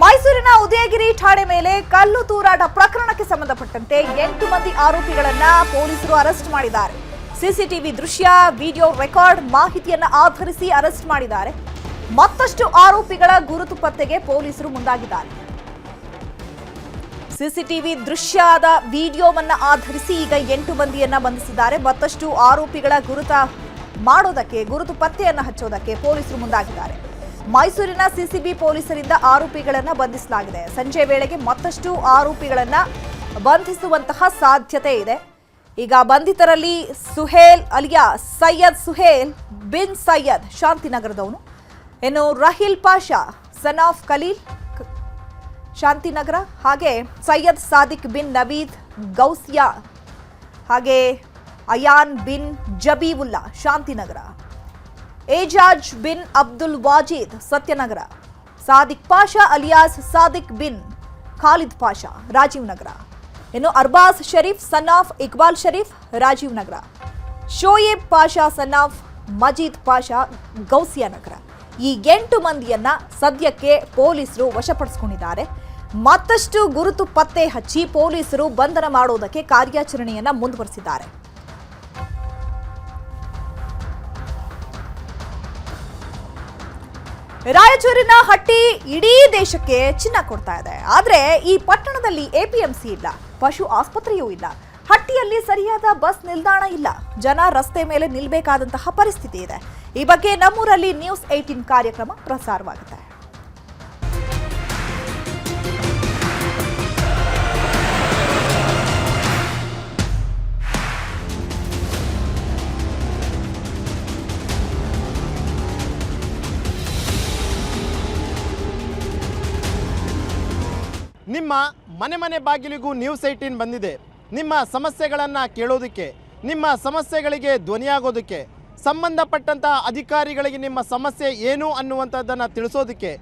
ಮೈಸೂರಿನ ಉದಯಗಿರಿ ಠಾಣೆ ಮೇಲೆ ಕಲ್ಲು ತೂರಾಟ ಪ್ರಕರಣಕ್ಕೆ ಸಂಬಂಧಪಟ್ಟಂತೆ ಎಂಟು ಮಂದಿ ಆರೋಪಿಗಳನ್ನ ಪೊಲೀಸರು ಅರೆಸ್ಟ್ ಮಾಡಿದ್ದಾರೆ. ಸಿಸಿಟಿವಿ ದೃಶ್ಯ, ವಿಡಿಯೋ ರೆಕಾರ್ಡ್ ಮಾಹಿತಿಯನ್ನ ಆಧರಿಸಿ ಅರೆಸ್ಟ್ ಮಾಡಿದ್ದಾರೆ. ಮತ್ತಷ್ಟು ಆರೋಪಿಗಳ ಗುರುತು ಪತ್ತೆಗೆ ಪೊಲೀಸರು ಮುಂದಾಗಿದ್ದಾರೆ. ಸಿಸಿಟಿವಿ ದೃಶ್ಯದ ವಿಡಿಯೋವನ್ನ ಆಧರಿಸಿ ಈಗ ಎಂಟು ಮಂದಿಯನ್ನ ಬಂಧಿಸಿದ್ದಾರೆ. ಮತ್ತಷ್ಟು ಆರೋಪಿಗಳ ಗುರುತ ಮಾಡೋದಕ್ಕೆ, ಗುರುತು ಪತ್ತೆಯನ್ನ ಹಚ್ಚೋದಕ್ಕೆ ಪೊಲೀಸರು ಮುಂದಾಗಿದ್ದಾರೆ. ಮೈಸೂರಿನ ಸಿಸಿಬಿ ಪೊಲೀಸರಿಂದ ಆರೋಪಿಗಳನ್ನು ಬಂಧಿಸಲಾಗಿದೆ. ಸಂಜೆ ವೇಳೆಗೆ ಮತ್ತಷ್ಟು ಆರೋಪಿಗಳನ್ನು ಬಂಧಿಸುವಂತಹ ಸಾಧ್ಯತೆ ಇದೆ. ಈಗ ಬಂಧಿತರಲ್ಲಿ ಸುಹೇಲ್ ಅಲಿಯಾ ಸೈಯದ್ ಸುಹೇಲ್ ಬಿನ್ ಸೈಯದ್ ಶಾಂತಿನಗರದವನು. ಇನ್ನು ರಹಿಲ್ ಪಾಷಾ, ಸನ್ ಆಫ್ ಖಲೀಲ್ ಶಾಂತಿನಗರ, ಹಾಗೆ ಸೈಯದ್ ಸಾದಿಕ್ ಬಿನ್ ನವೀದ್ ಗೌಸಿಯಾ, ಹಾಗೆ ಅಯಾನ್ ಬಿನ್ ಜಬೀವುಲ್ಲಾ ಶಾಂತಿನಗರ. ಏಜಾಜ್ ಬಿನ್ ಅಬ್ದುಲ್ ವಾಜೀದ್ ಸತ್ಯನಗರ, ಸಾದಿಕ್ ಪಾಷಾ ಅಲಿಯಾಸ್ ಸಾದಿಕ್ ಬಿನ್ ಖಾಲಿದ್ ಪಾಷಾ ರಾಜೀವ್ ನಗರ. ಇನ್ನು Arbaz Sharif son of Iqbal Sharif Rajiv Nagar. Shoaib Pasha son of Majeed Pasha Gousiya Nagar. ಈ ಎಂಟು ಮಂದಿಯನ್ನ ಸದ್ಯಕ್ಕೆ ಪೊಲೀಸರು ವಶಪಡಿಸಿಕೊಂಡಿದ್ದಾರೆ. ಮತ್ತಷ್ಟು ಗುರುತು ಪತ್ತೆ ಹಚ್ಚಿ ಪೊಲೀಸರು ಬಂಧನ ಮಾಡೋದಕ್ಕೆ ಕಾರ್ಯಾಚರಣೆಯನ್ನ ಮುಂದುವರೆಸಿದ್ದಾರೆ. ರಾಯಚೂರಿನ ಹಟ್ಟಿ ಇಡೀ ದೇಶಕ್ಕೆ ಚಿನ್ನ ಕೊಡ್ತಾ ಇದೆ. ಆದರೆ ಈ ಪಟ್ಟಣದಲ್ಲಿ ಎಪಿಎಂಸಿ ಇಲ್ಲ, ಪಶು ಆಸ್ಪತ್ರೆಯೂ ಇಲ್ಲ. ಹಟ್ಟಿಯಲ್ಲಿ ಸರಿಯಾದ ಬಸ್ ನಿಲ್ದಾಣ ಇಲ್ಲ. ಜನ ರಸ್ತೆ ಮೇಲೆ ನಿಲ್ಬೇಕಾದಂತಹ ಪರಿಸ್ಥಿತಿ ಇದೆ. ಈ ಬಗ್ಗೆ ನಮ್ಮೂರಲ್ಲಿ ನ್ಯೂಸ್ ಏಟೀನ್ ಕಾರ್ಯಕ್ರಮ ಪ್ರಸಾರವಾಗುತ್ತೆ. ನಿಮ್ಮ ಮನೆ ಮನೆ ಬಾಗಿಲಿಗೂ ನ್ಯೂಸ್ ಏಯ್ಟೀನ್ ಬಂದಿದೆ. ನಿಮ್ಮ ಸಮಸ್ಯೆಗಳನ್ನು ಕೇಳೋದಕ್ಕೆ, ನಿಮ್ಮ ಸಮಸ್ಯೆಗಳಿಗೆ ಧ್ವನಿಯಾಗೋದಕ್ಕೆ ಸಂಬಂಧಪಟ್ಟಂತಹ ಅಧಿಕಾರಿಗಳಿಗೆ ನಿಮ್ಮ ಸಮಸ್ಯೆ ಏನು ಅನ್ನುವಂಥದ್ದನ್ನು ತಿಳಿಸೋದಕ್ಕೆ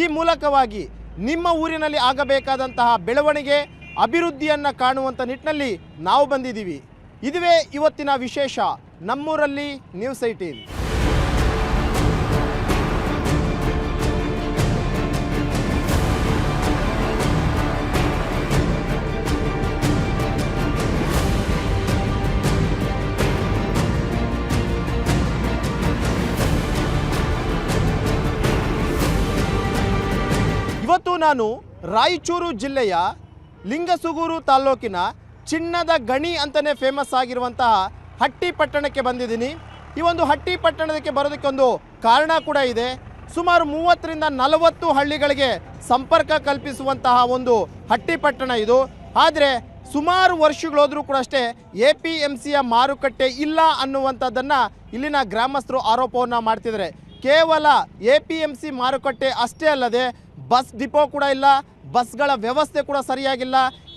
ಈ ಮೂಲಕವಾಗಿ ನಿಮ್ಮ ಊರಿನಲ್ಲಿ ಆಗಬೇಕಾದಂತಹ ಬೆಳವಣಿಗೆ, ಅಭಿವೃದ್ಧಿಯನ್ನು ಕಾಣುವಂಥ ನಿಟ್ಟಿನಲ್ಲಿ ನಾವು ಬಂದಿದ್ದೀವಿ. ಇದುವೇ ಇವತ್ತಿನ ವಿಶೇಷ ನಮ್ಮೂರಲ್ಲಿ ನ್ಯೂಸ್ ಏಯ್ಟೀನ್ ನಾನು ರಾಯಚೂರು ಜಿಲ್ಲೆಯ ಲಿಂಗಸುಗೂರು ತಾಲ್ಲೂಕಿನ ಚಿನ್ನದ ಗಣಿ ಅಂತಲೇ ಫೇಮಸ್ ಆಗಿರುವಂತಹ ಹಟ್ಟಿ ಪಟ್ಟಣಕ್ಕೆ ಬಂದಿದ್ದೀನಿ. ಈ ಒಂದು ಹಟ್ಟಿ ಪಟ್ಟಣಕ್ಕೆ ಬರೋದಕ್ಕೆ ಒಂದು ಕಾರಣ ಕೂಡ ಇದೆ. ಸುಮಾರು ಮೂವತ್ತರಿಂದ ನಲವತ್ತು ಹಳ್ಳಿಗಳಿಗೆ ಸಂಪರ್ಕ ಕಲ್ಪಿಸುವಂತಹ ಒಂದು ಹಟ್ಟಿ ಪಟ್ಟಣ ಇದು. ಆದರೆ ಸುಮಾರು ವರ್ಷಗಳೋದ್ರೂ ಕೂಡ ಅಷ್ಟೇ ಎ ಪಿ ಎಂ ಸಿಯ ಮಾರುಕಟ್ಟೆ ಇಲ್ಲ ಅನ್ನುವಂಥದ್ದನ್ನು ಇಲ್ಲಿನ ಗ್ರಾಮಸ್ಥರು ಆರೋಪವನ್ನು ಮಾಡ್ತಿದ್ದಾರೆ. ಕೇವಲ ಎ ಪಿ ಎಂ ಸಿ ಮಾರುಕಟ್ಟೆ ಅಷ್ಟೇ ಅಲ್ಲದೆ ಬಸ್ ಡಿಪೋ ಕೂಡ ಇಲ್ಲ, ಬಸ್ಗಳ ವ್ಯವಸ್ಥೆ ಕೂಡ ಸರಿಯಾಗಿಲ್ಲ.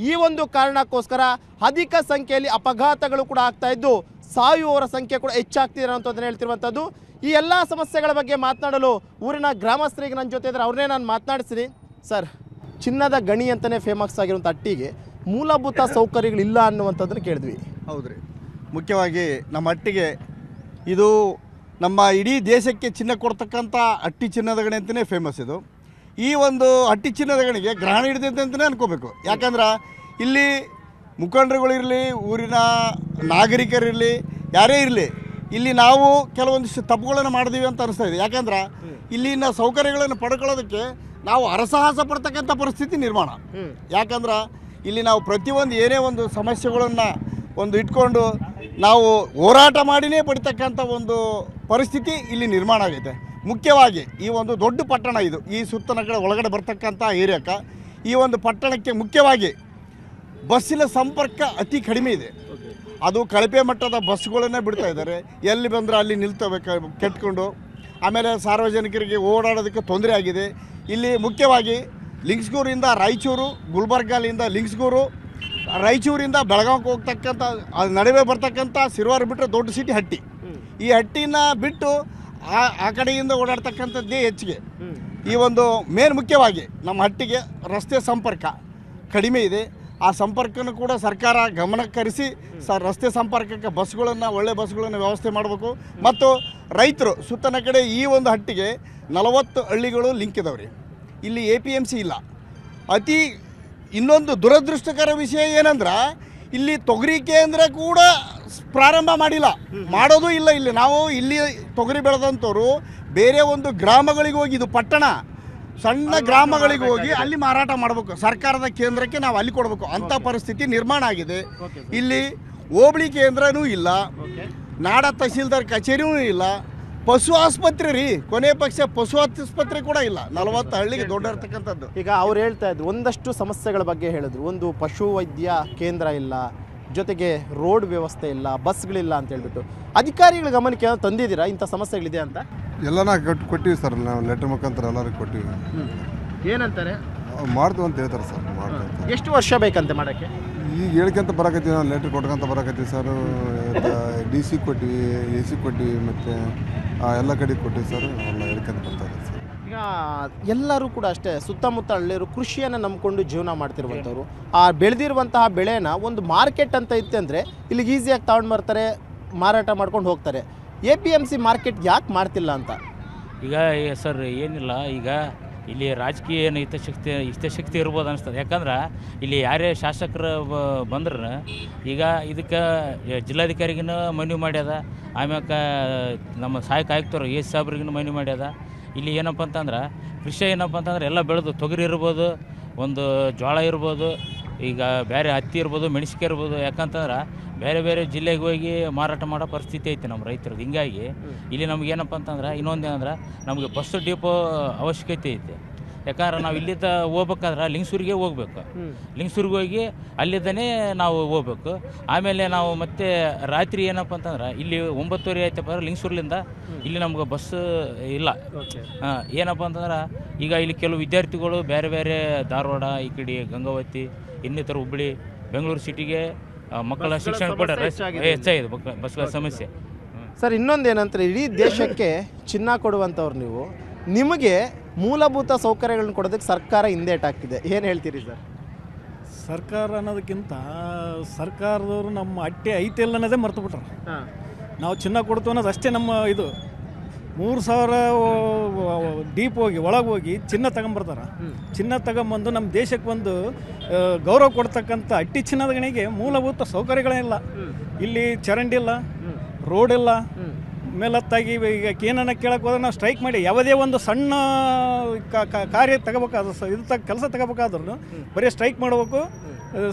ಈ ಒಂದು ಕಾರಣಕ್ಕೋಸ್ಕರ ಅಧಿಕ ಸಂಖ್ಯೆಯಲ್ಲಿ ಅಪಘಾತಗಳು ಕೂಡ ಆಗ್ತಾ ಇದ್ದು, ಸಾಯುವವರ ಸಂಖ್ಯೆ ಕೂಡ ಹೆಚ್ಚಾಗ್ತಿದೆ ಅನ್ನೋಂಥದ್ದನ್ನು ಹೇಳ್ತಿರುವಂಥದ್ದು. ಈ ಎಲ್ಲ ಸಮಸ್ಯೆಗಳ ಬಗ್ಗೆ ಮಾತನಾಡಲು ಊರಿನ ಗ್ರಾಮಸ್ಥರಿಗೆ ನನ್ನ ಜೊತೆ ಇದ್ದಾರೆ. ಅವ್ರನ್ನೇ ನಾನು ಮಾತನಾಡಿಸ್ತೀನಿ. ಸರ್, ಚಿನ್ನದ ಗಣಿ ಅಂತಲೇ ಫೇಮಸ್ ಆಗಿರುವಂಥ ಹಟ್ಟಿಗೆ ಮೂಲಭೂತ ಸೌಕರ್ಯಗಳಿಲ್ಲ ಅನ್ನುವಂಥದ್ದನ್ನು ಕೇಳಿದ್ವಿ. ಹೌದ್ರಿ. ಮುಖ್ಯವಾಗಿ ನಮ್ಮ ಅಟ್ಟಿಗೆ ಇದು ನಮ್ಮ ಇಡೀ ದೇಶಕ್ಕೆ ಚಿನ್ನ ಕೊಡ್ತಕ್ಕಂಥ ಅಟ್ಟಿ ಚಿನ್ನದ ಗಣಿ ಅಂತಲೇ ಫೇಮಸ್ ಇದು. ಈ ಒಂದು ಹಟ್ಟಿ ಚಿನ್ನದ ಗಣಿಗೆ ಗ್ರಹಣ ಹಿಡಿದೈತೆ ಅಂತಲೇ ಅನ್ಕೋಬೇಕು. ಯಾಕಂದ್ರೆ ಇಲ್ಲಿ ಮುಖಂಡರುಗಳಿರಲಿ, ಊರಿನ ನಾಗರಿಕರಿರಲಿ, ಯಾರೇ ಇರಲಿ, ಇಲ್ಲಿ ನಾವು ಕೆಲವೊಂದಿಷ್ಟು ತಪ್ಪುಗಳನ್ನು ಮಾಡಿದೀವಿ ಅಂತ ಅನಿಸ್ತಾ ಇದೆ. ಯಾಕಂದ್ರೆ ಇಲ್ಲಿನ ಸೌಕರ್ಯಗಳನ್ನು ಪಡ್ಕೊಳ್ಳೋದಕ್ಕೆ ನಾವು ಹರಸಾಹಸ ಪಡ್ತಕ್ಕಂಥ ಪರಿಸ್ಥಿತಿ ನಿರ್ಮಾಣ. ಯಾಕಂದ್ರೆ ಇಲ್ಲಿ ನಾವು ಪ್ರತಿಯೊಂದು ಏನೇ ಒಂದು ಸಮಸ್ಯೆಗಳನ್ನು ಒಂದು ಇಟ್ಕೊಂಡು ನಾವು ಹೋರಾಟ ಮಾಡಿನೇ ಪಡಿತಕ್ಕಂಥ ಒಂದು ಪರಿಸ್ಥಿತಿ ಇಲ್ಲಿ ನಿರ್ಮಾಣ ಆಗೈತೆ. ಮುಖ್ಯವಾಗಿ ಈ ಒಂದು ದೊಡ್ಡ ಪಟ್ಟಣ ಇದು, ಈ ಸುತ್ತ ಕಡೆ ಒಳಗಡೆ ಬರ್ತಕ್ಕಂಥ ಏರಿಯಾಕ ಈ ಒಂದು ಪಟ್ಟಣಕ್ಕೆ ಮುಖ್ಯವಾಗಿ ಬಸ್ಸಿನ ಸಂಪರ್ಕ ಅತಿ ಕಡಿಮೆ ಇದೆ. ಅದು ಕಳಪೆ ಮಟ್ಟದ ಬಸ್ಗಳನ್ನೇ ಬಿಡ್ತಾ ಇದ್ದಾರೆ. ಎಲ್ಲಿ ಬಂದರೆ ಅಲ್ಲಿ ನಿಲ್ತವೆ ಕೆಟ್ಕೊಂಡು. ಆಮೇಲೆ ಸಾರ್ವಜನಿಕರಿಗೆ ಓಡಾಡೋದಕ್ಕೆ ತೊಂದರೆ ಆಗಿದೆ. ಇಲ್ಲಿ ಮುಖ್ಯವಾಗಿ ಲಿಂಗ್ಸ್ಗೂರಿಂದ ರಾಯಚೂರು, ಗುಲ್ಬರ್ಗಾಲಿಂದ ಲಿಂಗ್ಸ್ಗೂರು, ರಾಯಚೂರಿಂದ ಬೆಳಗಾವಿಗೆ ಹೋಗ್ತಕ್ಕಂಥ ನಡುವೆ ಬರ್ತಕ್ಕಂಥ ಸಿರುವಾರ ಬಿಟ್ಟರೆ ದೊಡ್ಡ ಸಿಟಿ ಹಟ್ಟಿ. ಈ ಹಟ್ಟಿನ ಬಿಟ್ಟು ಆ ಆ ಕಡೆಯಿಂದ ಓಡಾಡ್ತಕ್ಕಂಥದ್ದೇ ಹೆಚ್ಚಿಗೆ. ಈ ಒಂದು ಮೇನ್ ಮುಖ್ಯವಾಗಿ ನಮ್ಮ ಹಟ್ಟಿಗೆ ರಸ್ತೆ ಸಂಪರ್ಕ ಕಡಿಮೆ ಇದೆ. ಆ ಸಂಪರ್ಕನೂ ಕೂಡ ಸರ್ಕಾರ ಗಮನಕ್ಕರಿಸಿ ಸ ರಸ್ತೆ ಸಂಪರ್ಕಕ್ಕೆ ಬಸ್ಗಳನ್ನು ಒಳ್ಳೆ ಬಸ್ಗಳನ್ನು ವ್ಯವಸ್ಥೆ ಮಾಡಬೇಕು. ಮತ್ತು ರೈತರು ಸುತ್ತನ ಕಡೆ ಈ ಒಂದು ಹಟ್ಟಿಗೆ ನಲವತ್ತು ಹಳ್ಳಿಗಳು ಲಿಂಕ್ ಇದಾವೆ ರೀ ಇಲ್ಲಿ ಎ ಪಿ ಎಂ ಸಿ ಇಲ್ಲ. ಅತಿ ಇನ್ನೊಂದು ದುರದೃಷ್ಟಕರ ವಿಷಯ ಏನಂದ್ರೆ ಇಲ್ಲಿ ತೊಗರಿ ಕೇಂದ್ರ ಕೂಡ ಪ್ರಾರಂಭ ಮಾಡಿಲ್ಲ. ಮಾಡೋದು ಇಲ್ಲ ಇಲ್ಲಿ. ನಾವು ಇಲ್ಲಿ ತೊಗರಿ ಬೆಳೆದಂಥವ್ರು ಬೇರೆ ಒಂದು ಗ್ರಾಮಗಳಿಗೆ ಹೋಗಿ ಇದು ಪಟ್ಟಣ ಸಣ್ಣ ಗ್ರಾಮಗಳಿಗೆ ಹೋಗಿ ಅಲ್ಲಿ ಮಾರಾಟ ಮಾಡಬೇಕು. ಸರ್ಕಾರದ ಕೇಂದ್ರಕ್ಕೆ ನಾವು ಅಲ್ಲಿ ಕೊಡಬೇಕು. ಅಂಥ ಪರಿಸ್ಥಿತಿ ನಿರ್ಮಾಣ ಆಗಿದೆ. ಇಲ್ಲಿ ಹೋಬಳಿ ಕೇಂದ್ರನೂ ಇಲ್ಲ. ನಾಡ ತಹಸೀಲ್ದಾರ್ ಕಚೇರಿನೂ ಇಲ್ಲ. ಪಶು ಆಸ್ಪತ್ರೆ ರೀ. ಕೊನೆ ಪಕ್ಷ ಪಶು ಆಸ್ಪತ್ರೆ ಕೂಡ ಇಲ್ಲ. ನಲವತ್ತು ಹಳ್ಳಿಗೆ ದೊಡ್ಡ ಇರ್ತಕ್ಕಂಥದ್ದು. ಈಗ ಅವ್ರು ಹೇಳ್ತಾ ಇದ್ರು ಒಂದಷ್ಟು ಸಮಸ್ಯೆಗಳ ಬಗ್ಗೆ ಹೇಳಿದ್ರು. ಒಂದು ಪಶು ವೈದ್ಯ ಕೇಂದ್ರ ಇಲ್ಲ. ಜೊತೆಗೆ ರೋಡ್ ವ್ಯವಸ್ಥೆ ಇಲ್ಲ ಬಸ್ಗಳಿಲ್ಲ ಅಂತ ಹೇಳ್ಬಿಟ್ಟು. ಅಧಿಕಾರಿಗಳ ಗಮನಕ್ಕೆ ಏನೋ ತಂದಿದ್ದೀರಾ? ಇಂಥ ಸಮಸ್ಯೆಗಳಿದೆ ಅಂತ? ಎಲ್ಲನ ಕೊಟ್ಟು ಕೊಟ್ಟಿವಿ ಸರ್ ನಾವು ಲೆಟರ್ ಮುಖಾಂತರ ಎಲ್ಲರಿಗೂ ಕೊಟ್ಟಿವಿ. ಏನಂತಾರೆ? ಮಾಡ್ತೀವಿ ಅಂತ ಹೇಳ್ತಾರೆ ಸರ್ ಮಾಡ್ತೀವಿ ಎಷ್ಟು ವರ್ಷ ಬೇಕಂತೆ ಮಾಡೋಕ್ಕೆ? ಈಗ ಹೇಳ್ಕೊಂತ ಬರಕತ್ತೀವಿ ನಾವು ಲೆಟ್ರ್ ಕೊಟ್ಕೊಂತ ಬರಕತ್ತೀವಿ ಸರ್. ಡಿ ಸಿ ಕೊಟ್ಟಿವಿ ಎ ಸಿ ಕೊಟ್ಟಿವಿ ಮತ್ತು ಎಲ್ಲ ಕಡೆ ಕೊಟ್ಟಿವಿ ಸರ್ ಎಲ್ಲ ಹೇಳ್ಕೊಂತ ಬರ್ತಾರೆ ಸರ್. ಎಲ್ಲರೂ ಕೂಡ ಅಷ್ಟೇ ಸುತ್ತಮುತ್ತ ಹಳ್ಳಿಯರು ಕೃಷಿಯನ್ನು ನಂಬಿಕೊಂಡು ಜೀವನ ಮಾಡ್ತಿರುವಂಥವ್ರು. ಆ ಬೆಳೆದಿರುವಂತಹ ಬೆಳೆನ ಒಂದು ಮಾರ್ಕೆಟ್ ಅಂತ ಇತ್ತು ಅಂದರೆ ಇಲ್ಲಿಗೆ ಈಸಿಯಾಗಿ ತಗೊಂಡು ಬರ್ತಾರೆ, ಮಾರಾಟ ಮಾಡ್ಕೊಂಡು ಹೋಗ್ತಾರೆ. A P M C market ಯಾಕೆ ಮಾಡ್ತಿಲ್ಲ ಅಂತ? ಈಗ ಸರ್, ಏನಿಲ್ಲ. ಈಗ ಇಲ್ಲಿ ರಾಜಕೀಯ ಏನು ಹಿತಶಕ್ತಿ ಹಿತಶಕ್ತಿ ಇರ್ಬೋದು ಅನಿಸ್ತದೆ. ಯಾಕಂದ್ರೆ ಇಲ್ಲಿ ಯಾರೇ ಶಾಸಕರು ಬಂದ್ರೆ ಈಗ ಇದಕ್ಕೆ ಜಿಲ್ಲಾಧಿಕಾರಿಗಿನ ಮನವಿ ಮಾಡ್ಯದ. ಆಮ್ಯಾಕ ನಮ್ಮ ಸಹಾಯಕ ಆಯುಕ್ತರು ಎಸ್ ಸಾಬ್ರಿಗಿನ ಮನವಿ ಮಾಡ್ಯದ. ಇಲ್ಲಿ ಏನಪ್ಪ ಅಂತಂದ್ರೆ ಕೃಷಿ ಏನಪ್ಪ ಅಂತಂದ್ರೆ ಎಲ್ಲ ಬೆಳೆದು ತೊಗರಿ ಇರ್ಬೋದು ಒಂದು ಜೋಳ ಇರ್ಬೋದು ಈಗ ಬೇರೆ ಹತ್ತಿ ಇರ್ಬೋದು ಮೆಣಸಿಕಾಯಿ ಇರ್ಬೋದು. ಯಾಕಂತಂದ್ರೆ ಬೇರೆ ಬೇರೆ ಜಿಲ್ಲೆಗೆ ಹೋಗಿ ಮಾರಾಟ ಮಾಡೋ ಪರಿಸ್ಥಿತಿ ಐತಿ ನಮ್ಮ ರೈತರದ್ದು. ಹಿಂಗಾಗಿ ಇಲ್ಲಿ ನಮ್ಗೆ ಏನಪ್ಪ ಅಂತಂದ್ರೆ ಇನ್ನೊಂದು ಏನಂದ್ರೆ ನಮಗೆ ಬಸ್ಸು ಡಿಪೋ ಅವಶ್ಯಕತೆ ಐತಿ. ಯಾಕಂದ್ರೆ ನಾವು ಇಲ್ಲಿದ್ದ ಹೋಗ್ಬೇಕಾದ್ರೆ ಲಿಂಗಸೂರಿಗೆ ಹೋಗ್ಬೇಕು. ಲಿಂಗಸೂರಿಗೆ ಹೋಗಿ ಅಲ್ಲಿದ್ದನೇ ನಾವು ಹೋಗ್ಬೇಕು. ಆಮೇಲೆ ನಾವು ಮತ್ತೆ ರಾತ್ರಿ ಏನಪ್ಪ ಅಂತಂದ್ರೆ ಇಲ್ಲಿ ಒಂಬತ್ತುವರೆ ಆಯ್ತಪ್ಪ ಅಂದ್ರೆ ಲಿಂಗಸೂರ್ಲಿಂದ ಇಲ್ಲಿ ನಮ್ಗೆ ಬಸ್ ಇಲ್ಲ. ಏನಪ್ಪ ಅಂತಂದ್ರೆ ಈಗ ಇಲ್ಲಿ ಕೆಲವು ವಿದ್ಯಾರ್ಥಿಗಳು ಬೇರೆ ಬೇರೆ ಧಾರವಾಡ ಈ ಕಡೆ ಗಂಗಾವತಿ ಇನ್ನಿತರ ಹುಬ್ಬಳ್ಳಿ ಬೆಂಗಳೂರು ಸಿಟಿಗೆ ಮಕ್ಕಳ ಶಿಕ್ಷಣ ಕೊಟ್ಟರೆ ಹೆಚ್ಚಾಗಿದೆ. ಬಸ್ಗಳ ಸಮಸ್ಯೆ. ಸರ್ ಇನ್ನೊಂದು ಏನಂತಾರೆ ಇಡೀ ದೇಶಕ್ಕೆ ಚಿನ್ನ ಕೊಡುವಂಥವ್ರು ನೀವು. ನಿಮಗೆ ಮೂಲಭೂತ ಸೌಕರ್ಯಗಳನ್ನು ಕೊಡೋದಕ್ಕೆ ಸರ್ಕಾರ ಹಿಂದೇಟಾಗ್ತಿದೆ ಏನು ಹೇಳ್ತೀರಿ ಸರ್? ಸರ್ಕಾರ ಅನ್ನೋದಕ್ಕಿಂತ ಸರ್ಕಾರದವರು ನಮ್ಮ ಅಟ್ಟೆ ಐತೆ ಇಲ್ಲ ಅನ್ನೋದೇ ಮರ್ತು ಬಿಟ್ರೆ. ನಾವು ಚಿನ್ನ ಕೊಡ್ತು ಅನ್ನೋದು ಅಷ್ಟೇ ನಮ್ಮ ಇದು. ಮೂರು ಸಾವಿರ ಡೀಪ್ ಹೋಗಿ ಒಳಗೆ ಹೋಗಿ ಚಿನ್ನ ತಗೊಂಬರ್ತಾರೆ. ಚಿನ್ನ ತಗೊಂಬಂದು ನಮ್ಮ ದೇಶಕ್ಕೆ ಒಂದು ಗೌರವ ಕೊಡ್ತಕ್ಕಂಥ ಅಟ್ಟಿ ಚಿನ್ನದ ಗಣಿಗೆ ಮೂಲಭೂತ ಸೌಕರ್ಯಗಳೇ ಇಲ್ಲ. ಇಲ್ಲಿ ಚರಂಡಿ ಇಲ್ಲ ರೋಡ್ ಇಲ್ಲ ಮೇಲತ್ತಾಗಿ ಈಗ ಏನನ್ನ ಕೇಳಕ್ಕೆ ಹೋದ್ರೆ ನಾವು ಸ್ಟ್ರೈಕ್ ಮಾಡಿ ಯಾವುದೇ ಒಂದು ಸಣ್ಣ ಕಾರ್ಯ ತಗೋಬೇಕಾದ್ರೆ ಇದು ತ ಕೆಲಸ ತಗೋಬೇಕಾದ್ರೂ ಬರೀ ಸ್ಟ್ರೈಕ್ ಮಾಡಬೇಕು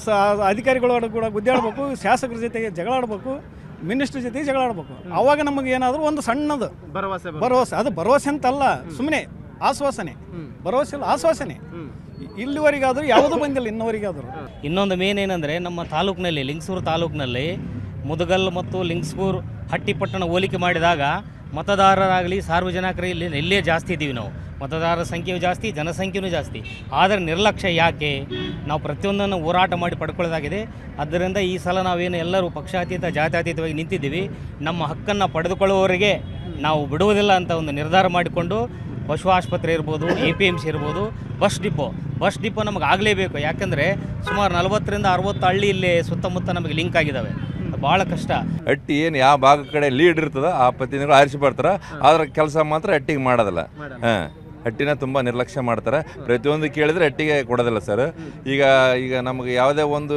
ಸ ಅಧಿಕಾರಿಗಳು ಕೂಡ ಗುದ್ದಾಡಬೇಕು ಶಾಸಕರ ಜೊತೆಗೆ ಜಗಳ ಆಡ್ಬೇಕು ಮಿನಿಸ್ಟ್ರ್ ಜೊತೆಗೆ ಜಗಳ ಆಡ್ಬೇಕು. ಅವಾಗ ನಮಗೆ ಏನಾದರೂ ಒಂದು ಸಣ್ಣದು ಭರವಸೆ ಭರವಸೆ. ಅದು ಭರವಸೆ ಅಂತಲ್ಲ ಸುಮ್ಮನೆ ಆಶ್ವಾಸನೆ. ಭರವಸೆ ಇಲ್ಲ ಆಶ್ವಾಸನೆ. ಇಲ್ಲಿವರೆಗಾದರೂ ಯಾವುದೂ ಬಂದಿಲ್ಲ ಇನ್ನವರೆಗಾದರೂ. ಇನ್ನೊಂದು ಮೇನ್ ಏನಂದರೆ ನಮ್ಮ ತಾಲೂಕಿನಲ್ಲಿ ಲಿಂಗಸೂರು ತಾಲೂಕಿನಲ್ಲಿ ಮುದಗಲ್ ಮತ್ತು ಲಿಂಗಸ್ಗೂರು ಹಟ್ಟಿಪಟ್ಟಣ ಹೋಲಿಕೆ ಮಾಡಿದಾಗ ಮತದಾರರಾಗಲಿ ಸಾರ್ವಜನಿಕರಲ್ಲಿ ಇಲ್ಲೇ ಜಾಸ್ತಿ ಇದ್ದೀವಿ ನಾವು. ಮತದಾರರ ಸಂಖ್ಯೆಯೂ ಜಾಸ್ತಿ ಜನಸಂಖ್ಯೆಯೂ ಜಾಸ್ತಿ. ಆದರೆ ನಿರ್ಲಕ್ಷ್ಯ ಯಾಕೆ? ನಾವು ಪ್ರತಿಯೊಂದನ್ನು ಹೋರಾಟ ಮಾಡಿ ಪಡ್ಕೊಳ್ಳೋದಾಗಿದೆ. ಅದರಿಂದ ಈ ಸಲ ನಾವೇನು ಎಲ್ಲರೂ ಪಕ್ಷಾತೀತ, ಜಾತ್ಯಾತೀತವಾಗಿ ನಿಂತಿದ್ದೀವಿ. ನಮ್ಮ ಹಕ್ಕನ್ನು ಪಡೆದುಕೊಳ್ಳುವವರಿಗೆ ನಾವು ಬಿಡುವುದಿಲ್ಲ ಅಂತ ಒಂದು ನಿರ್ಧಾರ ಮಾಡಿಕೊಂಡು ಪಶು ಆಸ್ಪತ್ರೆ ಇರ್ಬೋದು ಎ ಪಿ ಎಂ ಸಿ ಇರ್ಬೋದು, ಬಸ್ ಡಿಪೋ. ಬಸ್ ಡಿಪೋ ನಮಗೆ ಆಗಲೇಬೇಕು. ಯಾಕಂದರೆ ಸುಮಾರು ನಲವತ್ತರಿಂದ ಅರವತ್ತು ಹಳ್ಳಿ ಇಲ್ಲಿ ಸುತ್ತಮುತ್ತ ನಮಗೆ ಲಿಂಕ್ ಆಗಿದ್ದಾವೆ. ಭಾಳ ಕಷ್ಟ. ಅಟ್ಟಿ ಏನು ಯಾವ ಭಾಗ ಕಡೆ ಲೀಡ್ ಇರ್ತದ ಆ ಪ್ರತಿನಿಧಿಗಳು ಆರಿಸಿ ಬರ್ತಾರೆ. ಆದ್ರೆ ಕೆಲಸ ಮಾತ್ರ ಅಟ್ಟಿಗೆ ಮಾಡೋದಿಲ್ಲ. ಹಾಂ ಹಟ್ಟಿನ ತುಂಬ ನಿರ್ಲಕ್ಷ್ಯ ಮಾಡ್ತಾರೆ. ಪ್ರತಿಯೊಂದು ಕೇಳಿದ್ರೆ ಹಟ್ಟಿಗೆ ಕೊಡೋದಿಲ್ಲ ಸರ್ ಈಗ ಈಗ ನಮಗೆ ಯಾವುದೇ ಒಂದು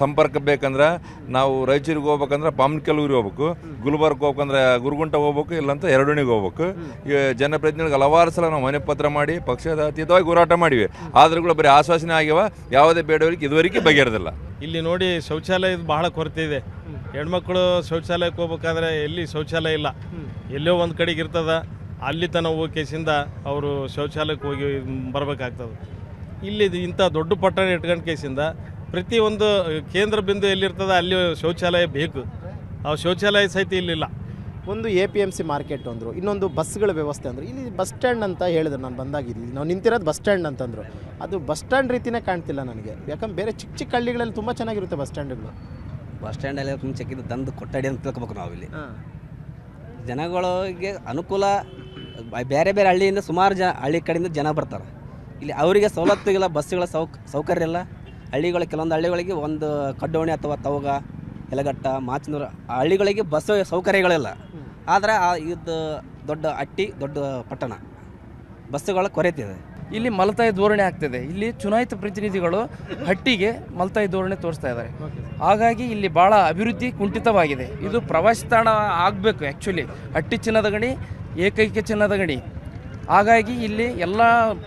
ಸಂಪರ್ಕ ಬೇಕಂದ್ರೆ ನಾವು ರಾಯಚೂರಿಗೆ ಹೋಗ್ಬೇಕಂದ್ರೆ ಪಾಮ್ಕಲ್ಲೂರಿಗೆ ಹೋಗ್ಬೇಕು. ಗುಲ್ಬರ್ಗ್ ಹೋಗ್ಬೇಕಂದ್ರೆ ಗುರುಗುಂಟ ಹೋಗ್ಬೇಕು ಇಲ್ಲಂತ ಎರಡೂಣಿಗೆ ಹೋಗ್ಬೇಕು. ಈಗ ಜನಪ್ರತಿನಿಧಿಗಳಿಗೆ ಹಲವಾರು ಸಲ ನಾವು ಮನೆ ಪತ್ರ ಮಾಡಿ ಪಕ್ಷದ ಅತೀತವಾಗಿ ಹೋರಾಟ ಮಾಡಿವಿ. ಆದ್ರೂ ಬರೀ ಆಶ್ವಾಸನೆ ಆಗ್ಯಾವ. ಯಾವುದೇ ಬೇಡವರಿಗೆ ಇದುವರೆಗೆ ಬಗೆಹರಿದಿಲ್ಲ. ಇಲ್ಲಿ ನೋಡಿ ಶೌಚಾಲಯದ ಬಹಳ ಕೊರತೆ ಇದೆ. ಹೆಣ್ಮಕ್ಳು ಶೌಚಾಲಯಕ್ಕೆ ಹೋಗ್ಬೇಕಾದ್ರೆ ಎಲ್ಲಿ ಶೌಚಾಲಯ ಇಲ್ಲ. ಎಲ್ಲೋ ಒಂದು ಕಡೆಗೆ ಇರ್ತದ ಅಲ್ಲಿ ತನಕ ಹೋಗಿ ಕೇಸಿಂದ ಅವರು ಶೌಚಾಲಯಕ್ಕೆ ಹೋಗಿ ಬರಬೇಕಾಗ್ತದೆ. ಇಲ್ಲಿ ಇಂಥ ದೊಡ್ಡ ಪಟ್ಟಣ ಇಟ್ಕೊಂಡು ಕೇಸಿಂದ ಪ್ರತಿಯೊಂದು ಕೇಂದ್ರ ಬಿಂದು ಎಲ್ಲಿರ್ತದೆ ಅಲ್ಲಿ ಶೌಚಾಲಯ ಬೇಕು. ಆ ಶೌಚಾಲಯ ಸಹಿತ ಇಲ್ಲಿಲ್ಲ. ಒಂದು A P M C market ಅಂದರು ಇನ್ನೊಂದು ಬಸ್ಗಳ ವ್ಯವಸ್ಥೆ ಅಂದರು. ಇಲ್ಲಿ ಬಸ್ ಸ್ಟ್ಯಾಂಡ್ ಅಂತ ಹೇಳಿದ್ರು ನಾನು ಬಂದಾಗ ಇಲ್ಲಿ ನಾವು ನಿಂತಿರೋದು ಬಸ್ ಸ್ಟ್ಯಾಂಡ್ ಅಂತಂದರು ಅದು ಬಸ್ ಸ್ಟ್ಯಾಂಡ್ ರೀತಿನೇ ಕಾಣ್ತಿಲ್ಲ ನನಗೆ. ಯಾಕಂದ್ರೆ ಬೇರೆ ಚಿಕ್ಕ ಚಿಕ್ಕ ಹಳ್ಳಿಗಳಲ್ಲಿ ತುಂಬ ಚೆನ್ನಾಗಿರುತ್ತೆ ಬಸ್ ಸ್ಟ್ಯಾಂಡ್ಗಳು. ಬಸ್ ಸ್ಟ್ಯಾಂಡಲ್ಲಿ ಮುಂಚೆ ತಂದು ಕೊಟ್ಟಡಿ ಅಂತ ತಿಳ್ಕೊಬೇಕು ನಾವು ಇಲ್ಲಿ. ಜನಗಳಿಗೆ ಅನುಕೂಲ ಬೇರೆ ಬೇರೆ ಹಳ್ಳಿಯಿಂದ ಸುಮಾರು ಜನ ಹಳ್ಳಿ ಕಡೆಯಿಂದ ಜನ ಬರ್ತಾರೆ. ಇಲ್ಲಿ ಅವರಿಗೆ ಸವಲತ್ತುಗಳ ಬಸ್ಸುಗಳ ಸೌಕ್ ಸೌಕರ್ಯ ಇಲ್ಲ. ಹಳ್ಳಿಗಳ ಕೆಲವೊಂದು ಹಳ್ಳಿಗಳಿಗೆ ಒಂದು ಕಡ್ಡೋಣಿ ಅಥವಾ ತವಗ ಎಲಗಟ್ಟ ಮಾಚನೂರು ಆ ಹಳ್ಳಿಗಳಿಗೆ ಬಸ್ ಸೌಕರ್ಯಗಳಿಲ್ಲ. ಆದರೆ ಆ ಇದು ದೊಡ್ಡ ಅಟ್ಟಿ ದೊಡ್ಡ ಪಟ್ಟಣ ಬಸ್ಸುಗಳ ಕೊರತೆ ಇದೆ. ಇಲ್ಲಿ ಮಲತಾಯಿ ಧೋರಣೆ ಆಗ್ತಿದೆ. ಇಲ್ಲಿ ಚುನಾಯಿತ ಪ್ರತಿನಿಧಿಗಳು ಹಟ್ಟಿಗೆ ಮಲತಾಯಿ ಧೋರಣೆ ತೋರಿಸ್ತಾ ಇದ್ದಾರೆ. ಹಾಗಾಗಿ ಇಲ್ಲಿ ಭಾಳ ಅಭಿವೃದ್ಧಿ ಕುಂಠಿತವಾಗಿದೆ. ಇದು ಪ್ರವಾಸಿ ತಾಣ ಆಗಬೇಕು ಆ್ಯಕ್ಚುಲಿ ಹಟ್ಟಿ ಚಿನ್ನದ ಗಣಿ, ಏಕೈಕ ಚಿನ್ನದ ಗಣಿ. ಹಾಗಾಗಿ ಇಲ್ಲಿ ಎಲ್ಲ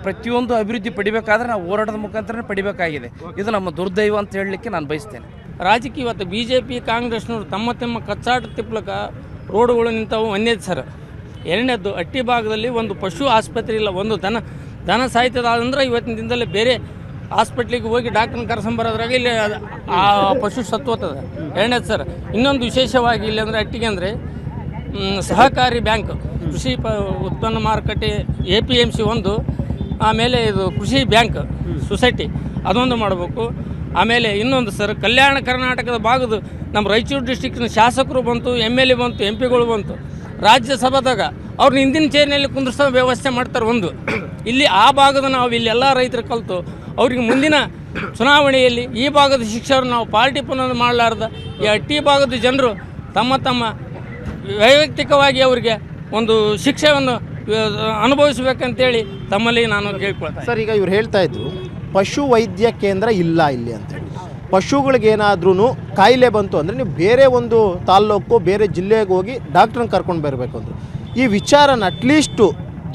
ಪ್ರತಿಯೊಂದು ಅಭಿವೃದ್ಧಿ ಪಡಿಬೇಕಾದ್ರೆ ನಾವು ಹೋರಾಟದ ಮುಖಾಂತರ ಪಡಿಬೇಕಾಗಿದೆ. ಇದು ನಮ್ಮ ದುರ್ದೈವ ಅಂತ ಹೇಳಲಿಕ್ಕೆ ನಾನು ಬಯಸ್ತೇನೆ. ರಾಜಕೀಯ ಇವತ್ತು ಬಿ ಜೆ ಪಿ ಕಾಂಗ್ರೆಸ್ನವರು ತಮ್ಮ ತಮ್ಮ ಕಚ್ಚಾಟ ತಿಪ್ಪಲಕ ರೋಡುಗಳು ನಿಂತವು ಒಂದೇದು ಸರ್. ಎರಡನೇದ್ದು ಹಟ್ಟಿ ಭಾಗದಲ್ಲಿ ಒಂದು ಪಶು ಆಸ್ಪತ್ರೆ ಇಲ್ಲ, ಒಂದು ದನ ದನ ಸಾಯ್ತದ ಅಂದ್ರೆ ಇವತ್ತಿನ ದಿನದಲ್ಲಿ ಬೇರೆ ಹಾಸ್ಪಿಟ್ಲಿಗೆ ಹೋಗಿ ಡಾಕ್ಟ್ರನ್ನ ಕರ್ಸಂಬರೋದ್ರಾಗ ಇಲ್ಲಿ ಆ ಪಶು ಸತ್ವತದ ಎರಡನೇದು ಸರ್, ಇನ್ನೊಂದು ವಿಶೇಷವಾಗಿ ಇಲ್ಲಿ ಅಂದರೆ ಅಟ್ಟಿಗೆ ಅಂದರೆ ಸಹಕಾರಿ ಬ್ಯಾಂಕ್, ಕೃಷಿ ಪ ಉತ್ಪನ್ನ ಮಾರುಕಟ್ಟೆ, ಎ ಪಿ ಎಂ ಸಿ ಒಂದು, ಆಮೇಲೆ ಇದು ಕೃಷಿ ಬ್ಯಾಂಕ್, ಸೊಸೈಟಿ, ಅದೊಂದು ಮಾಡಬೇಕು. ಆಮೇಲೆ ಇನ್ನೊಂದು ಸರ್, ಕಲ್ಯಾಣ ಕರ್ನಾಟಕದ ಭಾಗದ ನಮ್ಮ ರಾಯಚೂರು ಡಿಸ್ಟಿಕ್ನ ಶಾಸಕರು ಬಂತು ಎಂ ಎಲ್ ಎ ಬಂತು, ಎಂ ಪಿಗಳು ಬಂತು. ರಾಜ್ಯಸಭಾದಾಗ ಅವ್ರನ್ನ ಹಿಂದಿನ ಚೇರ್ನಲ್ಲಿ ಕುಂದಿರ್ಸೋ ವ್ಯವಸ್ಥೆ ಮಾಡ್ತಾರೆ ಒಂದು. ಇಲ್ಲಿ ಆ ಭಾಗದ ನಾವು ಇಲ್ಲಿ ಎಲ್ಲ ರೈತರು ಕಲಿತು, ಅವ್ರಿಗೆ ಮುಂದಿನ ಚುನಾವಣೆಯಲ್ಲಿ ಈ ಭಾಗದ ಶಿಕ್ಷಕರು ನಾವು ಪಾರ್ಟಿ ಪುನರ್ ಮಾಡಲಾರ್ದ ಈ ಅಟ್ಟಿ ಭಾಗದ ಜನರು ತಮ್ಮ ತಮ್ಮ ವೈಯಕ್ತಿಕವಾಗಿ ಅವರಿಗೆ ಒಂದು ಶಿಕ್ಷೆಯನ್ನು ಅನುಭವಿಸಬೇಕಂತೇಳಿ ತಮ್ಮಲ್ಲಿ ನಾನು ಕೇಳ್ಕೊಳ್ತೇನೆ ಸರ್, ಈಗ ಇವ್ರು ಹೇಳ್ತಾ ಇದ್ರು, ಪಶು ವೈದ್ಯ ಕೇಂದ್ರ ಇಲ್ಲ ಇಲ್ಲಿ ಅಂತೇಳಿ ಪಶುಗಳಿಗೇನಾದ್ರೂ ಕಾಯಿಲೆ ಬಂತು ಅಂದರೆ ನೀವು ಬೇರೆ ಒಂದು ತಾಲ್ಲೂಕು, ಬೇರೆ ಜಿಲ್ಲೆಗೆ ಹೋಗಿ ಡಾಕ್ಟ್ರನ್ನ ಕರ್ಕೊಂಡು ಬರಬೇಕು ಅಂದರು. ಈ ವಿಚಾರನ ಅಟ್ಲೀಸ್ಟು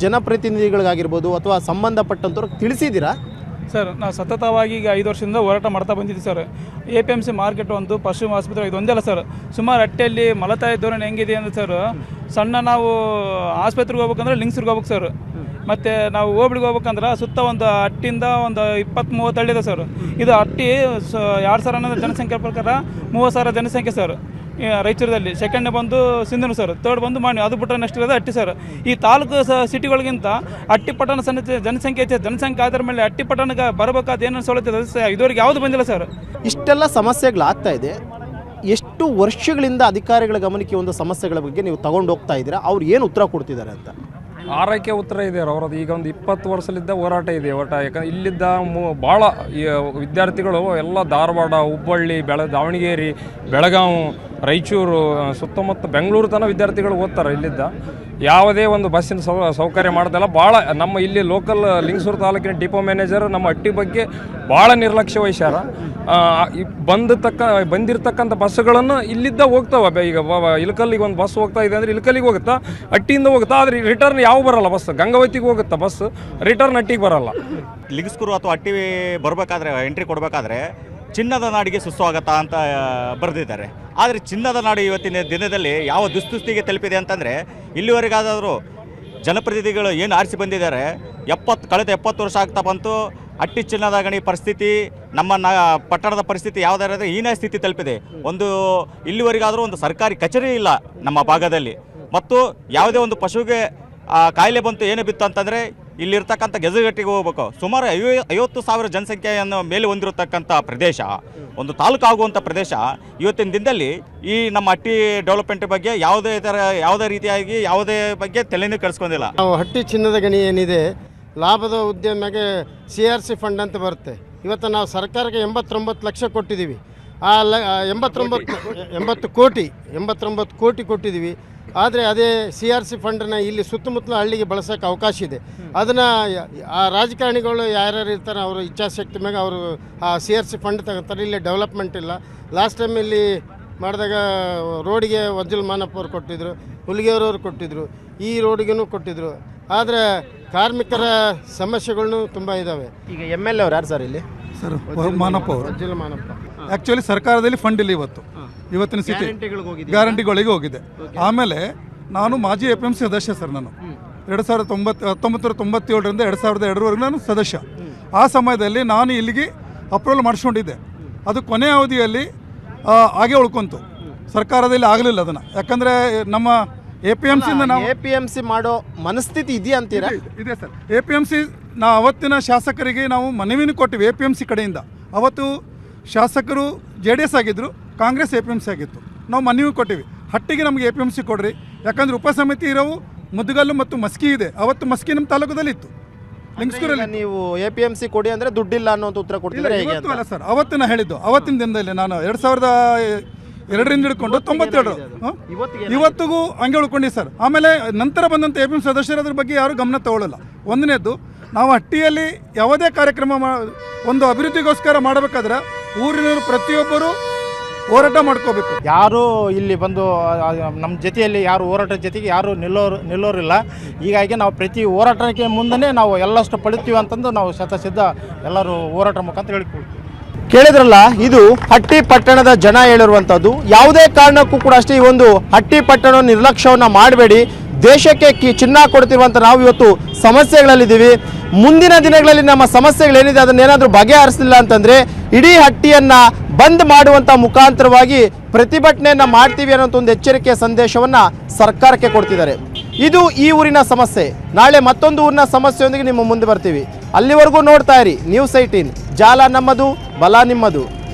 ಜನಪ್ರತಿನಿಧಿಗಳಿಗಾಗಿರ್ಬೋದು ಅಥವಾ ಸಂಬಂಧಪಟ್ಟಂಥವ್ರಿಗೆ ತಿಳಿಸಿದ್ದೀರಾ? ಸರ್, ನಾವು ಸತತವಾಗಿ ಈಗ ಐದು ವರ್ಷದಿಂದ ಹೋರಾಟ ಮಾಡ್ತಾ ಬಂದಿದ್ದೀವಿ sir. A P M C market ಒಂದು ಪಶು ಆಸ್ಪತ್ರೆ ಇದೊಂದೆಲ್ಲ ಸರ್. ಸುಮಾರು ಅಟ್ಟೆಯಲ್ಲಿ ಮಲತಾಯಿ ಧೋರಣೆ ಹೆಂಗಿದೆ ಅಂದರೆ ಸರ್, ಸಣ್ಣ ನಾವು ಆಸ್ಪತ್ರೆಗೆ ಹೋಗ್ಬೇಕಂದ್ರೆ ಲಿಂಗ್ಸ್ರಿಗೆ ಹೋಗ್ಬೇಕು ಸರ್. ಮತ್ತು ನಾವು ಹೋಬಳಿಗೆ ಹೋಗ್ಬೇಕಂದ್ರೆ ಸುತ್ತ ಒಂದು ಹಟ್ಟಿಂದ ಒಂದು ಇಪ್ಪತ್ತು ಮೂವತ್ತು ಹಳ್ಳಿ ಇದೆ ಸರ್. ಇದು ಅಟ್ಟಿ ಸ ಎರಡು ಸಾವಿರ ಅನ್ನೋದು ಜನಸಂಖ್ಯೆ ಪ್ರಕಾರ ಮೂವತ್ತು ಸಾವಿರ ಜನಸಂಖ್ಯೆ ಸರ್. ರಾಯಚೂರದಲ್ಲಿ ಸೆಕೆಂಡ್ ಬಂದು ಸಿಂಧನು ಸರ್ ತರ್ಡ್ ಬಂದು ಮಾಡಿ ಅದು ಬಿಟ್ಟರೆ ನೆಕ್ಸ್ಟ್ ಇರೋದು ಅಟ್ಟಿ ಸರ್ ಈ ತಾಲೂಕು ಸ ಸಿಟಿಗಳಿಗಿಂತ ಅಟ್ಟಿ ಪಟ್ಟಣ ಸಣ್ಣ ಜನಸಂಖ್ಯೆ ಹೆಚ್ಚು, ಜನಸಂಖ್ಯೆ ಆಧಾರ ಮೇಲೆ ಅಟ್ಟಿ ಪಟ್ಟಣಕ್ಕೆ ಬರಬೇಕಾದ ಏನೇನು ಸೌಲಭ್ಯ ಇದುವರೆಗೆ ಯಾವುದು ಬಂದಿಲ್ಲ ಸರ್ ಇಷ್ಟೆಲ್ಲ ಸಮಸ್ಯೆಗಳಾಗ್ತಾ ಇದೆ. ಎಷ್ಟು ವರ್ಷಗಳಿಂದ ಅಧಿಕಾರಿಗಳ ಗಮನಕ್ಕೆ ಒಂದು ಸಮಸ್ಯೆಗಳ ಬಗ್ಗೆ ನೀವು ತಗೊಂಡು ಹೋಗ್ತಾ ಇದ್ದೀರಾ? ಅವ್ರು ಏನು ಉತ್ತರ ಕೊಡ್ತಿದ್ದಾರೆ ಅಂತ? ಆರೈಕೆ ಉತ್ತರ ಇದೆ ಅವ್ರದ್ದು. ಈಗ ಒಂದು ಇಪ್ಪತ್ತು ವರ್ಷಲಿದ್ದ ಹೋರಾಟ ಇದೆ ಒಟ್ಟ. ಯಾಕಂದ್ರೆ ಇಲ್ಲಿದ್ದ ಮು ಭಾಳ ವಿದ್ಯಾರ್ಥಿಗಳು ಎಲ್ಲ ಧಾರವಾಡ, ಹುಬ್ಬಳ್ಳಿ, ಬೆಳ, ದಾವಣಗೆರೆ ಬೆಳಗಾವಿ ರಾಯಚೂರು, ಸುತ್ತಮುತ್ತ ಬೆಂಗಳೂರು ತನಕ ವಿದ್ಯಾರ್ಥಿಗಳು ಓದ್ತಾರೆ ಇಲ್ಲಿದ್ದ. ಯಾವುದೇ ಒಂದು ಬಸ್ಸಿನ ಸೌ, ಸೌಕರ್ಯ ಮಾಡೋದಲ್ಲ, ಭಾಳ ನಮ್ಮ ಇಲ್ಲಿ ಲೋಕಲ್ ಲಿಂಗಸೂರು ತಾಲೂಕಿನ ಡಿಪೋ ಮ್ಯಾನೇಜರ್ ನಮ್ಮ ಅಟ್ಟಿ ಬಗ್ಗೆ ಭಾಳ ನಿರ್ಲಕ್ಷ್ಯ ವಹಿಸ್ಯಾರ ಬಂದ ತಕ್ಕ ಬಂದಿರತಕ್ಕಂಥ ಬಸ್ಸುಗಳನ್ನು ಇಲ್ಲಿದ್ದ ಹೋಗ್ತಾವೆ. ಈಗ ಇಲ್ಕಲ್ಲಿಗೆ ಒಂದು ಬಸ್ ಹೋಗ್ತಾ ಇದೆ ಅಂದರೆ ಇಲ್ಕಲ್ಲಿಗೆ ಹೋಗುತ್ತಾ? ಅಟ್ಟಿಯಿಂದ ಹೋಗುತ್ತಾ? ಆದರೆ ರಿಟರ್ನ್ ಯಾವ ಬರಲ್ಲ ಬಸ್. ಗಂಗಾವತಿಗೆ ಹೋಗುತ್ತಾ ಬಸ್? ರಿಟರ್ನ್ ಅಟ್ಟಿಗೆ ಬರಲ್ಲ. ಲಿಂಗಸ್ಕೂರು ಅಥವಾ ಅಟ್ಟಿ ಬರಬೇಕಾದ್ರೆ ಎಂಟ್ರಿ ಕೊಡಬೇಕಾದ್ರೆ ಚಿನ್ನದ ನಾಡಿಗೆ ಸುಸ್ವಾಗತ ಅಂತ ಬರೆದಿದ್ದಾರೆ. ಆದರೆ ಚಿನ್ನದ ನಾಡು ಇವತ್ತಿನ ದಿನದಲ್ಲಿ ಯಾವ ದುಸ್ತುಸ್ತಿಗೆ ತಲುಪಿದೆ ಅಂತಂದರೆ, ಇಲ್ಲಿವರೆಗಾದರೂ ಜನಪ್ರತಿನಿಧಿಗಳು ಏನು ಆರಿಸಿ ಬಂದಿದ್ದಾರೆ ಎಪ್ಪತ್ತು ಕಳೆದ ಎಪ್ಪತ್ತು ವರ್ಷ ಆಗ್ತಾ ಬಂತು, ಅಟ್ಟಿ ಚಿನ್ನದ ಗಣಿ ಪರಿಸ್ಥಿತಿ, ನಮ್ಮ ನ, ಪಟ್ಟಣದ ಪರಿಸ್ಥಿತಿ ಯಾವುದಾದ್ರೆ ಹೀನ ಸ್ಥಿತಿ ತಲುಪಿದೆ. ಒಂದು, ಇಲ್ಲಿವರೆಗಾದರೂ ಒಂದು ಸರ್ಕಾರಿ ಕಚೇರಿ ಇಲ್ಲ ನಮ್ಮ ಭಾಗದಲ್ಲಿ. ಮತ್ತು ಯಾವುದೇ ಒಂದು ಪಶುವಿಗೆ ಕಾಯಿಲೆ ಬಂತು, ಏನು ಬಿತ್ತು ಅಂತಂದರೆ ಇಲ್ಲಿರ್ತಕ್ಕಂಥ ಗೆಜಗಟ್ಟಿಗೆ ಹೋಗ್ಬೇಕು. ಸುಮಾರು ಐವ, ಐವತ್ತು ಸಾವಿರ ಜನಸಂಖ್ಯೆಯನ್ನು ಮೇಲೆ ಹೊಂದಿರತಕ್ಕಂಥ ಪ್ರದೇಶ, ಒಂದು ತಾಲೂಕು ಆಗುವಂಥ ಪ್ರದೇಶ, ಇವತ್ತಿನ ದಿನದಲ್ಲಿ ಈ ನಮ್ಮ ಹಟ್ಟಿ ಡೆವಲಪ್ಮೆಂಟ್ ಬಗ್ಗೆ ಯಾವುದೇ ಥರ, ಯಾವುದೇ ರೀತಿಯಾಗಿ ಯಾವುದೇ ಬಗ್ಗೆ ತಲೆನೂ ಕೆಡಿಸ್ಕೊಂಡಿಲ್ಲ. ನಾವು ಹಟ್ಟಿ ಚಿನ್ನದ ಗಣಿ ಏನಿದೆ, ಲಾಭದ ಉದ್ಯಮಕ್ಕೆ ಸಿ ಆರ್ ಸಿ ಫಂಡ್ ಅಂತ ಬರುತ್ತೆ. ಇವತ್ತು ನಾವು ಸರ್ಕಾರಕ್ಕೆ ಎಂಬತ್ತೊಂಬತ್ತು ಲಕ್ಷ ಕೊಟ್ಟಿದ್ದೀವಿ. ಆ ಲ ಎಂಬತ್ತೊಂಬತ್ತು ಎಂಬತ್ತು ಕೋಟಿ ಎಂಬತ್ತೊಂಬತ್ತು ಕೋಟಿ ಕೊಟ್ಟಿದ್ದೀವಿ. ಆದರೆ ಅದೇ ಸಿ ಆರ್ ಸಿ ಫಂಡನ್ನ ಇಲ್ಲಿ ಸುತ್ತಮುತ್ತಲ ಹಳ್ಳಿಗೆ ಬಳಸೋಕೆ ಅವಕಾಶ ಇದೆ. ಅದನ್ನು ಆ ರಾಜಕಾರಣಿಗಳು ಯಾರ್ಯಾರು ಇರ್ತಾರೆ ಅವರು ಇಚ್ಛಾಶಕ್ತಿ ಮ್ಯಾಗ ಅವರು ಆ ಸಿ ಆರ್ ಸಿ ಫಂಡ್ ತಗೋತಾರೆ. ಇಲ್ಲಿ ಡೆವಲಪ್ಮೆಂಟ್ ಇಲ್ಲ. ಲಾಸ್ಟ್ ಟೈಮ್ ಇಲ್ಲಿ ಮಾಡಿದಾಗ ರೋಡಿಗೆ ವಜ್ಜಲ್ ಮಾನಪ್ಪ ಅವ್ರು ಕೊಟ್ಟಿದ್ದರು ಹುಲಿಗೆಯವ್ರವ್ರು ಕೊಟ್ಟಿದ್ದರು ಈ ರೋಡಿಗೂ ಕೊಟ್ಟಿದ್ದರು ಆದರೆ ಕಾರ್ಮಿಕರ ಸಮಸ್ಯೆಗಳು ತುಂಬ ಇದ್ದಾವೆ ಈಗ ಎಂ ಎಲ್ ಎ ಅವ್ರು ಯಾರು ಸರ್ ಇಲ್ಲಿ? ಸರ್ ಮಾನಪ್ಪ ಅವರು. ವಜ್ಜಲ್ ಮಾನಪ್ಪ. ಆ್ಯಕ್ಚುಲಿ ಸರ್ಕಾರದಲ್ಲಿ ಫಂಡ್ ಇಲ್ಲ ಇವತ್ತು. ಇವತ್ತಿನ ಸ್ಥಿತಿ ಗ್ಯಾರಂಟಿಗಳಿಗೆ ಹೋಗಿದೆ. ಆಮೇಲೆ ನಾನು ಮಾಜಿ ಎ ಪಿ ಎಂ ಸಿ ಸದಸ್ಯ ಸರ್ ನಾನು. ಎರಡು ಸಾವಿರದ ತೊಂಬತ್ತು ಹತ್ತೊಂಬತ್ತು ತೊಂಬತ್ತೇಳರಿಂದ ಎರಡು ಸಾವಿರದ ಎರಡರವರೆಗೂ ನಾನು ಸದಸ್ಯ. ಆ ಸಮಯದಲ್ಲಿ ನಾನು ಇಲ್ಲಿಗೆ ಅಪ್ರೂವಲ್ ಮಾಡಿಸ್ಕೊಂಡಿದ್ದೆ. ಅದು ಕೊನೆಯ ಅವಧಿಯಲ್ಲಿ ಹಾಗೆ ಉಳ್ಕೊಂತು. ಸರ್ಕಾರದಲ್ಲಿ ಆಗಲಿಲ್ಲ ಅದನ್ನು. ಯಾಕಂದರೆ ನಮ್ಮ ಎ ಪಿ ಎಂ ಸಿಯಿಂದ ನಾವು ಎ ಪಿ ಎಂ ಸಿ ಮಾಡೋ ಮನಸ್ಥಿತಿ ಇದೆಯಾ ಅಂತೀರಾ? ಇದೆ, ಇದೆ sir. A P M C ನಾ ಅವತ್ತಿನ ಶಾಸಕರಿಗೆ ನಾವು ಮನವಿನೂ ಕೊಟ್ಟಿವಿ ಎ ಪಿ ಎಂ ಸಿ ಕಡೆಯಿಂದ. ಅವತ್ತು ಶಾಸಕರು ಜೆ ಡಿ ಎಸ್ ಆಗಿದ್ದರು Congress A P M C ಆಗಿತ್ತು. ನಾವು ಮನವಿ ಕೊಟ್ಟಿವಿ. ಹಟ್ಟಿಗೆ ನಮಗೆ ಎ ಪಿ ಎಂ ಸಿ ಕೊಡ್ರಿ. ಯಾಕಂದ್ರೆ ಉಪಸಮಿತಿ ಇರೋವು ಮುದ್ಗಲ್ಲು ಮತ್ತು ಮಸ್ಕಿ ಇದೆ. ಅವತ್ತು ಮಸ್ಕಿ ನಮ್ಮ ತಾಲೂಕದಲ್ಲಿ ಇತ್ತು ಲಿಂಗ್ಸ್ಕೂರಲ್ಲಿ ನೀವು ಎ ಪಿ ಎಂ ಸಿ ಕೊಡಿ ಅಂದ್ರೆ ದುಡ್ಡಿಲ್ಲ ಅನ್ನೋ ಉತ್ತರ ಕೊಟ್ಟಿದ್ರೆ ಇವತ್ತು ಅಲ್ಲ ಸರ್. ಅವತ್ತು ನಾ ಹೇಳಿದ್ದು. ಅವತ್ತಿನ ದಿನದಲ್ಲಿ ನಾನು ಎರಡು ಸಾವಿರದ ಎರಡರಿಂದ ಹಿಡ್ಕೊಂಡು ತೊಂಬತ್ತೆರಡು? ಇವತ್ತಿಗೂ ಹಂಗೆ ಉಳ್ಕೊಂಡಿ ಸರ್. ಆಮೇಲೆ ನಂತರ ಬಂದಂಥ ಎ ಪಿ ಎಂ ಸದಸ್ಯರು ಅದ್ರ ಬಗ್ಗೆ ಯಾರು ಗಮನ ತಗೊಳ್ಳಲ್ಲ ಒಂದನೇದ್ದು ನಾವು ಹಟ್ಟಿಯಲ್ಲಿ ಯಾವುದೇ ಕಾರ್ಯಕ್ರಮ ಒಂದು ಅಭಿವೃದ್ಧಿಗೋಸ್ಕರ ಮಾಡಬೇಕಾದ್ರೆ ಊರಿನ ಪ್ರತಿಯೊಬ್ಬರು ಹೋರಾಟ ಮಾಡ್ಕೋಬೇಕು. ಯಾರು ಇಲ್ಲಿ ಬಂದು ನಮ್ಮ ಜೊತೆಯಲ್ಲಿ ಯಾರು ಹೋರಾಟದ ಜೊತೆಗೆ ಯಾರು ನಿಲ್ಲೋರು ನಿಲ್ಲೋರಿಲ್ಲ. ಹೀಗಾಗಿ ನಾವು ಪ್ರತಿ ಹೋರಾಟಕ್ಕೆ ಮುಂದೆ ನಾವು ಎಲ್ಲಷ್ಟು ಪಡಿತೀವಿ ಅಂತಂದು ನಾವು ಶತಸಿದ್ಧ ಎಲ್ಲರೂ ಹೋರಾಟ ಮುಖಾಂತರ ಹೇಳಿಕೊಳ್ತೀವಿ. ಕೇಳಿದ್ರಲ್ಲ ಇದು ಹಟ್ಟಿ ಪಟ್ಟಣದ ಜನ ಹೇಳಿರುವಂಥದ್ದು. ಯಾವುದೇ ಕಾರಣಕ್ಕೂ ಕೂಡ ಅಷ್ಟೇ ಈ ಒಂದು ಹಟ್ಟಿ ಪಟ್ಟಣ ನಿರ್ಲಕ್ಷ್ಯವನ್ನು ಮಾಡಬೇಡಿ. ದೇಶಕ್ಕೆ ಕಿ ಚಿನ್ನ ಕೊಡ್ತಿರುವಂಥ ನಾವು ಇವತ್ತು ಸಮಸ್ಯೆಗಳಲ್ಲಿದ್ದೀವಿ. ಮುಂದಿನ ದಿನಗಳಲ್ಲಿ ನಮ್ಮ ಸಮಸ್ಯೆಗಳೇನಿದೆ ಅದನ್ನೇನಾದರೂ ಬಗೆಹರಿಸಲಿಲ್ಲ ಅಂತಂದರೆ ಇಡೀ ಹಟ್ಟಿಯನ್ನು ಬಂದ್ ಮಾಡುವಂಥ ಮುಖಾಂತರವಾಗಿ ಪ್ರತಿಭಟನೆಯನ್ನು ಮಾಡ್ತೀವಿ ಅನ್ನೋಂಥ ಒಂದು ಎಚ್ಚರಿಕೆಯ ಸಂದೇಶವನ್ನು ಸರ್ಕಾರಕ್ಕೆ ಕೊಡ್ತಿದ್ದಾರೆ. ಇದು ಈ ಊರಿನ ಸಮಸ್ಯೆ. ನಾಳೆ ಮತ್ತೊಂದು ಊರಿನ ಸಮಸ್ಯೆಯೊಂದಿಗೆ ನಿಮ್ಮ ಮುಂದೆ ಬರ್ತೀವಿ. ಅಲ್ಲಿವರೆಗೂ ನೋಡ್ತಾ ಇರಿ. ನ್ಯೂಸ್ ಏಯ್ಟೀನ್ ಜಾಲ ನಮ್ಮದು, ಬಲ ನಿಮ್ಮದು.